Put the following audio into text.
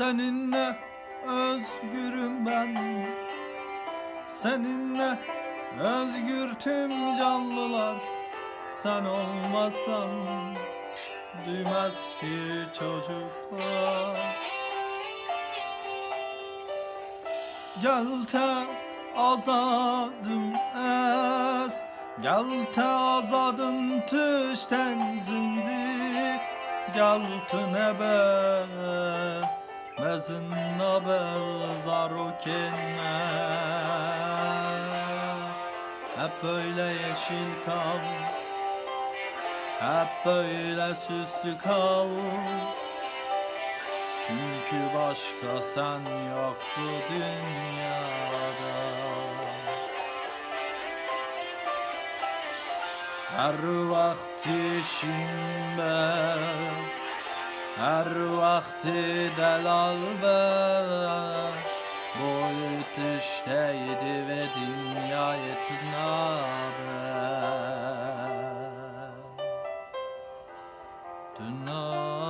Seninle özgürüm ben. Seninle özgür tüm canlılar. Sen olmasan Büyümez ki çocuklar. Gel te azadım es. Gel te azadım tüşten zindi. Gel te nebe Mezin nabe zarukinme Hep böyle yeşil kal. Hep böyle süslü kal. Çünkü başka sen yok bu dünyada. Her vakti şimdi هر وقت دلال بر boy düşteydi ve dünyaya tünaber Tünaber